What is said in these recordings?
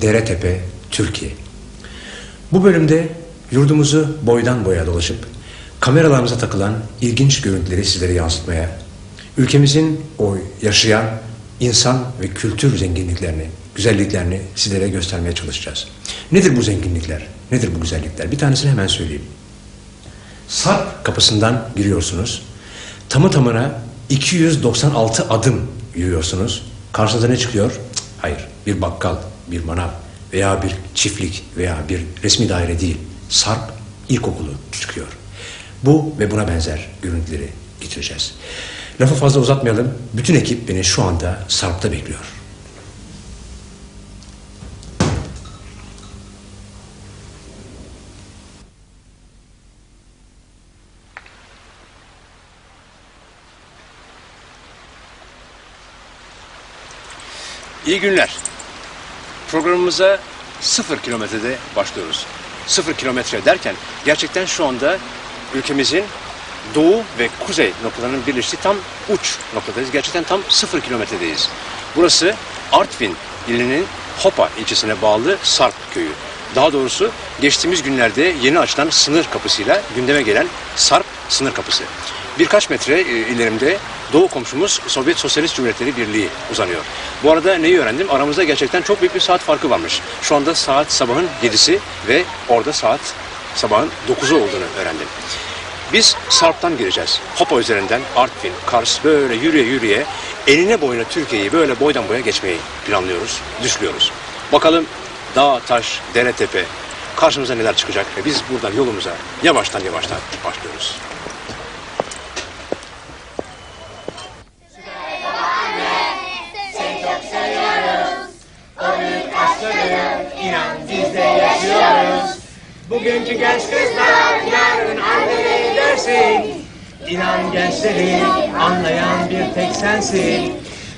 Deretepe, Türkiye. Bu bölümde yurdumuzu boydan boya dolaşıp kameralarımıza takılan ilginç görüntüleri sizlere yansıtmaya, ülkemizin o yaşayan insan ve kültür zenginliklerini, güzelliklerini sizlere göstermeye çalışacağız. Nedir bu zenginlikler? Nedir bu güzellikler? Bir tanesini hemen söyleyeyim. Sarp kapısından giriyorsunuz. Tamı tamına 296 adım yürüyorsunuz. Karşınıza ne çıkıyor? Hayır, bir bakkal, bir manav veya bir çiftlik veya bir resmi daire değil. Sarp ilkokulu çıkıyor. Bu ve buna benzer görüntüleri getireceğiz. Lafı fazla uzatmayalım. Bütün ekip beni şu anda Sarp'ta bekliyor. İyi günler. Programımıza sıfır kilometrede başlıyoruz. Sıfır kilometre derken gerçekten şu anda ülkemizin doğu ve kuzey noktalarının birleştiği tam uç noktadayız. Gerçekten tam sıfır kilometredeyiz. Burası Artvin ilinin Hopa ilçesine bağlı Sarp köyü. Daha doğrusu geçtiğimiz günlerde yeni açılan sınır kapısıyla gündeme gelen Sarp sınır kapısı. Birkaç metre e, ilerimde Doğu komşumuz Sovyet Sosyalist Cumhuriyetleri Birliği uzanıyor. Bu arada neyi öğrendim? Aramızda gerçekten çok büyük bir saat farkı varmış. Şu anda saat sabahın 7'si ve orada saat sabahın 9'u olduğunu öğrendim. Biz Sarp'tan gireceğiz. Hopa üzerinden Artvin, Kars böyle yürüye yürüye enine boyuna Türkiye'yi böyle boydan boya geçmeyi planlıyoruz, düşlüyoruz. Bakalım dağ, taş, dere, tepe karşımıza neler çıkacak ve biz buradan yolumuza yavaştan yavaştan başlıyoruz. İnan biz de yaşıyoruz. Bugünkü genç kızlar yarın anneleri dersin. İnan gençleri anlayan bir tek sensin.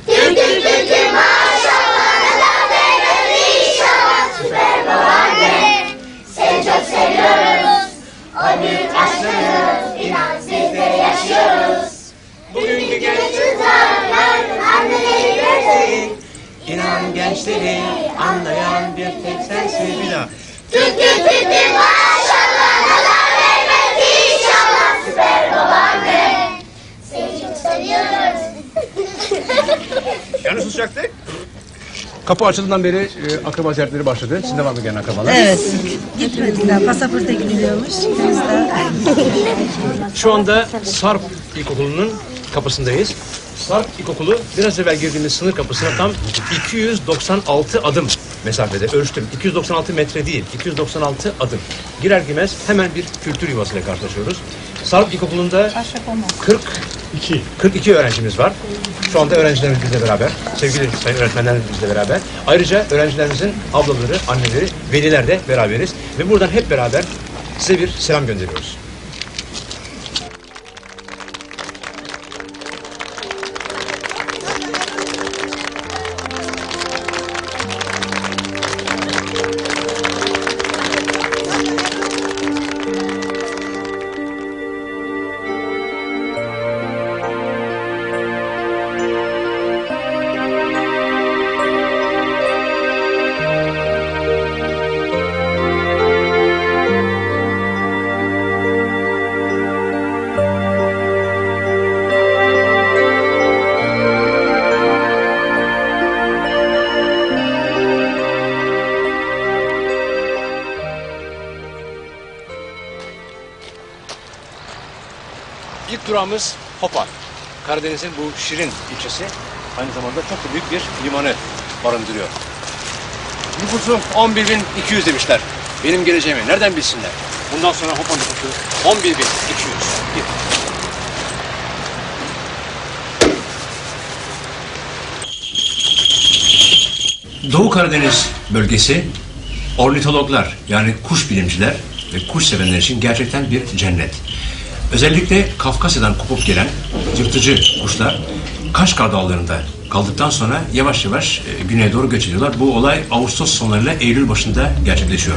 Türk'üm Türk'üm maşallah Neden devlet inşallah Süper babaanne Seni çok seviyoruz O büyük aşkını İnan biz de yaşıyoruz Bugünkü genç Kızlar yarın anneleri dersin İnan gençleri anlayan bir tek sensin. Bir daha. Türk'üm Türk'üm maşallah Neden devlet inşallah Süper babaanne Seni çok seviyoruz Yani susacaktık. Kapı açıldığından beri e, akraba ziyaretleri başladı. Sizin de var mı gelen akrabalar? Evet. Gitmediler. Pasaporta gidiliyormuş. Biz de Şu anda Sarp İlkokulu'nun kapısındayız. Sarp İlkokulu biraz evvel girdiğimiz sınır kapısına tam 296 adım mesafede ölçtüm. 296 metre değil, 296 adım. Girer girmez hemen bir kültür yuvasıyla karşılaşıyoruz. Sarp İlkokulu'nda 42 42 öğrencimiz var. Şu anda öğrencilerimiz bizle beraber. Sevgili sayın öğretmenlerimiz bizle beraber. Ayrıca öğrencilerimizin ablaları, anneleri, veliler de beraberiz. Ve buradan hep beraber size bir selam gönderiyoruz. İlk durağımız Hopa. Karadeniz'in bu şirin ilçesi aynı zamanda çok büyük bir limanı barındırıyor. Nüfusu 11.200 demişler. Benim geleceğimi nereden bilsinler? Bundan sonra Hopa nüfusu 11.200. Git. Doğu Karadeniz bölgesi ornitologlar yani kuş bilimciler ve kuş sevenler için gerçekten bir cennet. Özellikle Kafkasya'dan kopup gelen yırtıcı kuşlar Kaşgar dağlarında kaldıktan sonra yavaş yavaş e, güneye doğru göç ediyorlar. Bu olay Ağustos sonlarıyla Eylül başında gerçekleşiyor.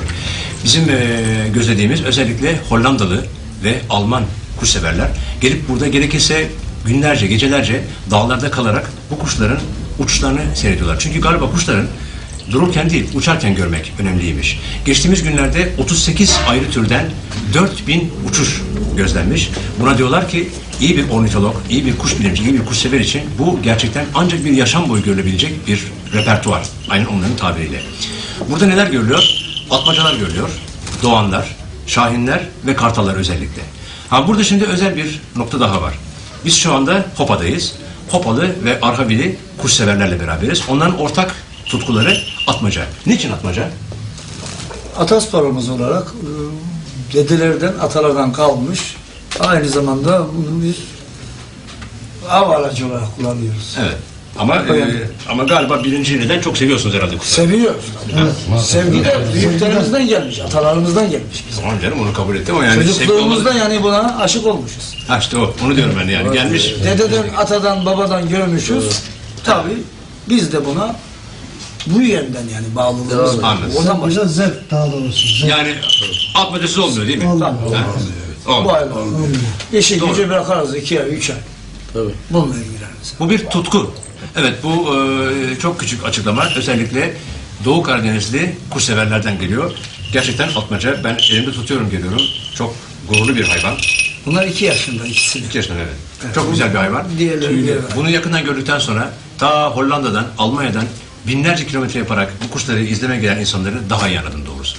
Bizim e, gözlediğimiz özellikle Hollandalı ve Alman kuşseverler gelip burada gerekirse günlerce, gecelerce dağlarda kalarak bu kuşların uçuşlarını seyrediyorlar. Çünkü galiba kuşların dururken değil, uçarken görmek önemliymiş. Geçtiğimiz günlerde 38 ayrı türden 4000 uçuş gözlenmiş. Buna diyorlar ki iyi bir ornitolog, iyi bir kuş bilimci, iyi bir kuş sever için bu gerçekten ancak bir yaşam boyu görülebilecek bir repertuar. Aynen onların tabiriyle. Burada neler görülüyor? Atmacalar görülüyor, doğanlar, şahinler ve kartallar özellikle. Ha burada şimdi özel bir nokta daha var. Biz şu anda Hopa'dayız. Hopalı ve Arhavili kuşseverlerle beraberiz. Onların ortak tutkuları atmaca. Niçin atmaca? Atasporumuz olarak e, dedelerden, atalardan kalmış. Aynı zamanda bunu bir av aracı olarak kullanıyoruz. Evet. Ama e, ama galiba birinci neden çok seviyorsunuz herhalde kuşları. Seviyoruz. Sevgi de büyüklerimizden gelmiş, atalarımızdan gelmiş bize. Tamam canım onu kabul ettim ama yani Çocukluğumuzda yani buna aşık olmuşuz. Ha işte o. Onu diyorum ben yani. Gelmiş. Dededen, atadan, babadan görmüşüz. Tabii biz de buna bu yönden yani bağlılığımız var. Anladım. Oradan başlıyor. Zevk daha doğrusu. Zevk. Yani atmacasız olmuyor değil mi? Olmuyor. Ha? Bu Olmuyor. ayrı. İşi Doğru. gücü bırakarız iki ay, üç ay. Tabii. Bununla ilgileniriz. Bu bir tutku. Evet bu e, çok küçük açıklama. Özellikle Doğu Karadenizli kuşseverlerden geliyor. Gerçekten atmaca. Ben elimde tutuyorum geliyorum. Çok gururlu bir hayvan. Bunlar iki yaşında ikisi. İki yaşında evet. Çok güzel bir hayvan. Diğerleri Tüylü. diğer. Bunu yakından gördükten sonra ta Hollanda'dan, Almanya'dan binlerce kilometre yaparak bu kuşları izlemeye gelen insanları daha iyi anladım doğrusu.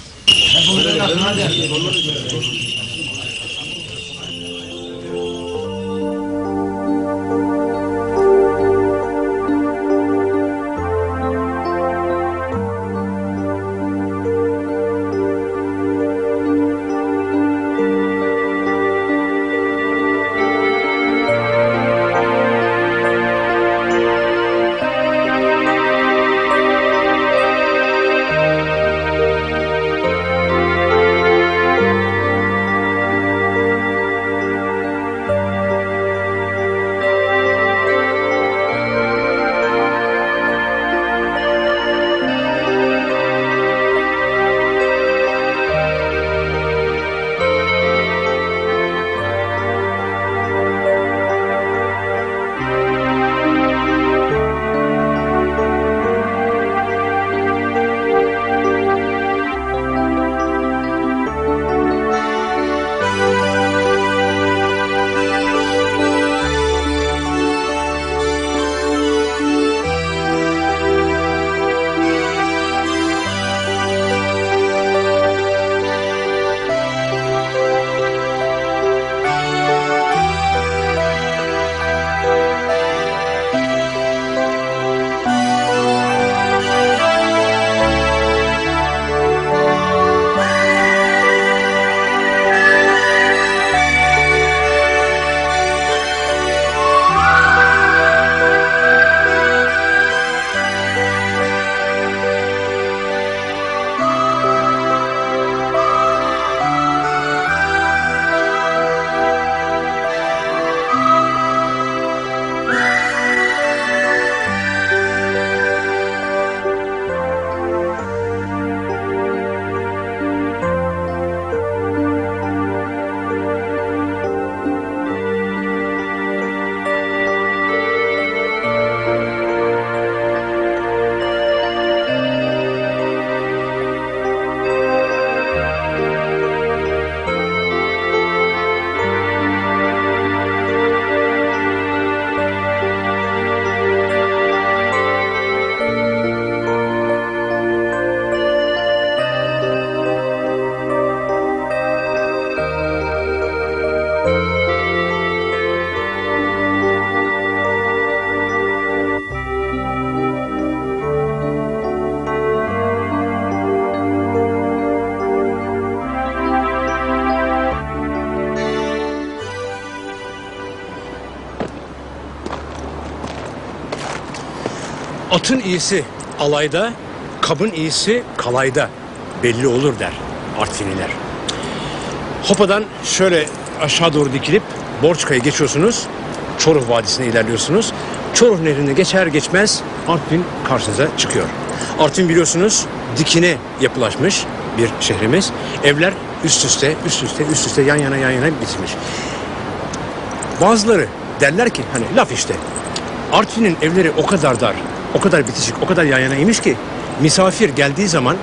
Atın iyisi alayda, kabın iyisi kalayda belli olur der Artviniler. Hopa'dan şöyle aşağı doğru dikilip Borçka'ya geçiyorsunuz. Çoruh Vadisi'ne ilerliyorsunuz. Çoruh Nehri'ni geçer geçmez Artvin karşınıza çıkıyor. Artvin biliyorsunuz dikine yapılaşmış bir şehrimiz. Evler üst üste, üst üste, üst üste yan yana yan yana bitmiş. Bazıları derler ki hani laf işte. Artvin'in evleri o kadar dar, o kadar bitişik, o kadar yan yanaymış ki misafir geldiği zaman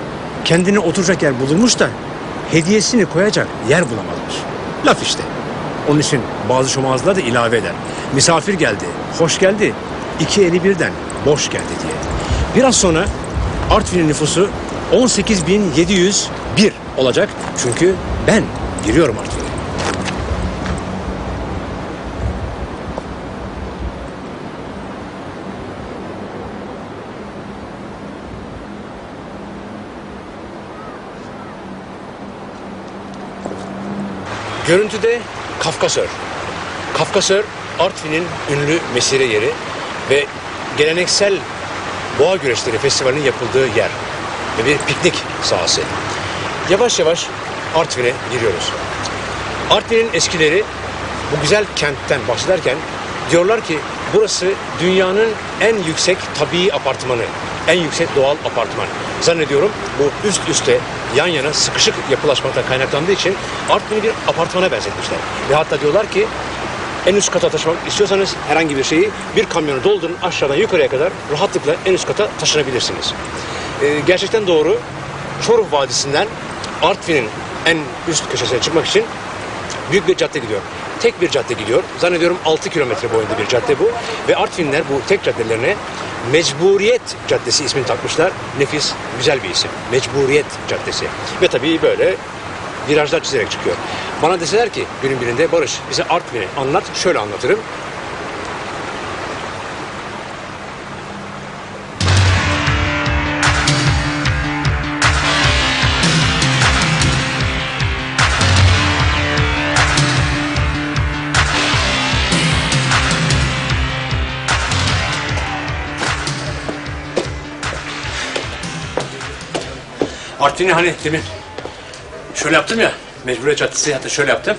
kendine oturacak yer bulunmuş da hediyesini koyacak yer bulamamış. Laf işte. Onun için bazı şomazlar da ilave eder. Misafir geldi, hoş geldi, iki eli birden boş geldi diye. Biraz sonra Artvin'in nüfusu 18.701 olacak. Çünkü ben giriyorum Artvin'e. Görüntüde Kafkasör. Kafkasör Artvin'in ünlü mesire yeri ve geleneksel boğa güreşleri festivalinin yapıldığı yer ve bir piknik sahası. Yavaş yavaş Artvin'e giriyoruz. Artvin'in eskileri bu güzel kentten bahsederken diyorlar ki burası dünyanın en yüksek tabii apartmanı, en yüksek doğal apartman. Zannediyorum bu üst üste yan yana sıkışık yapılaşmaktan kaynaklandığı için Artvin'i bir apartmana benzetmişler. Ve hatta diyorlar ki en üst kata taşımak istiyorsanız herhangi bir şeyi bir kamyonu doldurun aşağıdan yukarıya kadar rahatlıkla en üst kata taşınabilirsiniz. Ee, gerçekten doğru. Çoruh Vadisi'nden Artvin'in en üst köşesine çıkmak için büyük bir cadde gidiyor. Tek bir cadde gidiyor. Zannediyorum 6 kilometre boyunda bir cadde bu. Ve Artvinler bu tek caddelerine Mecburiyet Caddesi ismini takmışlar. Nefis, güzel bir isim. Mecburiyet Caddesi. Ve tabii böyle virajlar çizerek çıkıyor. Bana deseler ki günün birinde Barış bize Artvin'i anlat. Şöyle anlatırım. Artvin'i hani demin şöyle yaptım ya. Mecburiyet Caddesi hatta şöyle yaptım.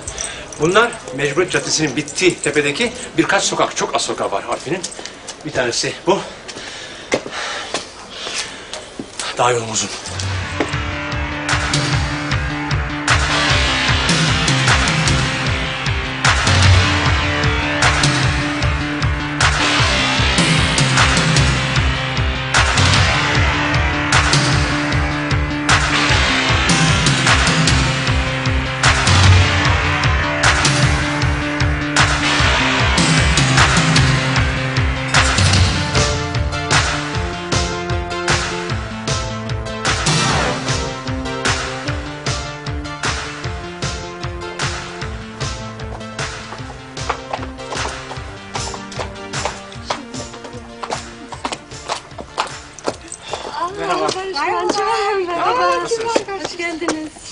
Bunlar Mecburiyet Caddesi'nin bittiği tepedeki birkaç sokak. Çok az sokak var Artvin'in. Bir tanesi bu. Daha yolum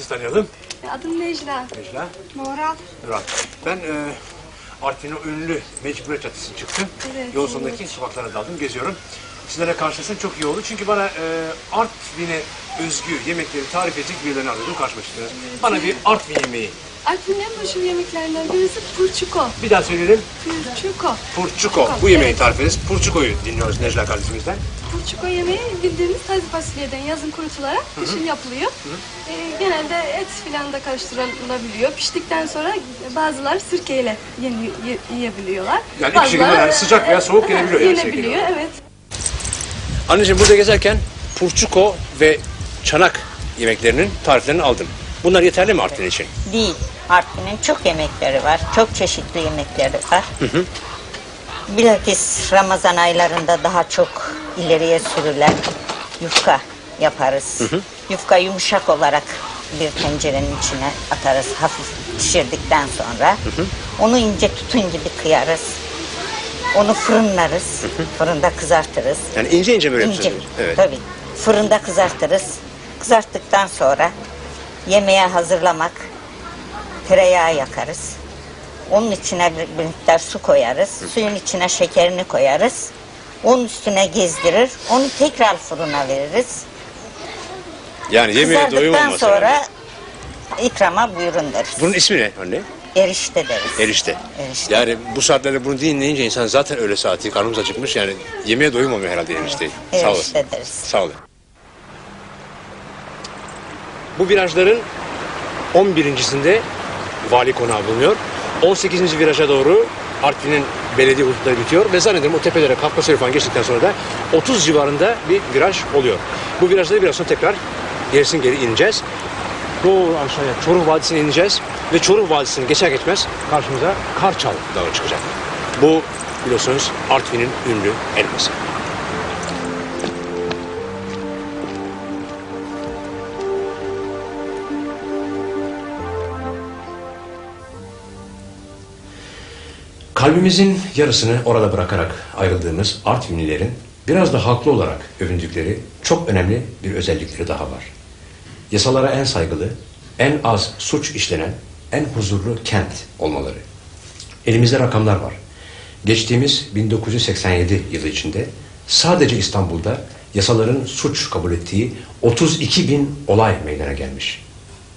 tanıyalım. Adım Necla. Necla. Moral. Murat. Ben e, Artvin'in ünlü Mecburiyet Caddesi'ne çıktım. Evet, Yol sonundaki sokaklara daldım, geziyorum. Sizlerle karşılaştım çok iyi oldu. Çünkü bana e, Artvin'e özgü yemekleri tarif edecek birilerini arıyordum, karşıma çıktınız. Bana bir Artvin yemeği. Artvin'in en meşhur yemeklerinden birisi purçuko. Bir daha söyleyelim. Purçuko. Purçuko. Bu yemeği tarif ederiz. Purçuko'yu dinliyoruz Necla kardeşimizden. Purçuko yemeği bildiğimiz taze fasulyeden yazın kurutularak kışın yapılıyor. Ee, genelde et filan da karıştırılabiliyor. Piştikten sonra bazıları sirkeyle yeni, ye- yiyebiliyorlar. Yani iki şekilde yani sıcak veya soğuk yenebiliyor yani. Yenebiliyor evet. Anneciğim burada gezerken Purçuko ve çanak yemeklerinin tariflerini aldım. Bunlar yeterli mi Artvin için? Değil. Artvin'in çok yemekleri var. Çok çeşitli yemekleri var. Bilakis Ramazan aylarında daha çok ileriye sürülen yufka yaparız. Yufka yumuşak olarak bir tencerenin içine atarız hafif pişirdikten sonra. Onu ince tutun gibi kıyarız. Onu fırınlarız. Fırında kızartırız. Yani ince ince böyle İnce. Evet. Tabii. Fırında kızartırız. Kızarttıktan sonra yemeğe hazırlamak tereyağı yakarız. Onun içine bir, miktar su koyarız. Suyun içine şekerini koyarız. Onun üstüne gezdirir. Onu tekrar fırına veririz. Yani yemeğe doyum Kızardıktan olmasa. sonra ikrama buyurun deriz. Bunun ismi ne anne? Erişte deriz. Erişte. Erişte. Yani bu saatlerde bunu dinleyince insan zaten öyle saati karnımız acıkmış yani yemeğe doyum olmuyor herhalde erişteyi. Sağ olasın. Erişte deriz. Sağ olun. Bu virajların 11.sinde vali konağı bulunuyor. 18. viraja doğru Artvin'in belediye hudutları bitiyor ve zannederim o tepelere Kafkasya falan geçtikten sonra da 30 civarında bir viraj oluyor. Bu virajları biraz sonra tekrar gerisin geri ineceğiz. Doğru aşağıya Çoruh Vadisi'ne ineceğiz ve Çoruh Vadisi'ni geçer geçmez karşımıza Karçal Dağı çıkacak. Bu biliyorsunuz Artvin'in ünlü elması. Kalbimizin yarısını orada bırakarak ayrıldığımız Artvinlilerin biraz da haklı olarak övündükleri çok önemli bir özellikleri daha var. Yasalara en saygılı, en az suç işlenen, en huzurlu kent olmaları. Elimizde rakamlar var. Geçtiğimiz 1987 yılı içinde sadece İstanbul'da yasaların suç kabul ettiği 32 bin olay meydana gelmiş.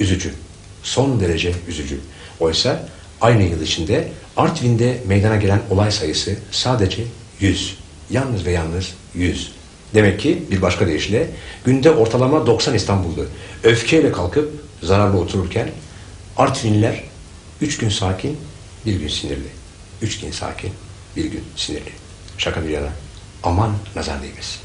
Üzücü. Son derece üzücü. Oysa aynı yıl içinde Artvin'de meydana gelen olay sayısı sadece 100. Yalnız ve yalnız 100. Demek ki bir başka deyişle günde ortalama 90 İstanbullu öfkeyle kalkıp zararlı otururken Artvinliler 3 gün sakin, bir gün sinirli. 3 gün sakin, bir gün sinirli. Şaka bir yana aman nazar değmesin.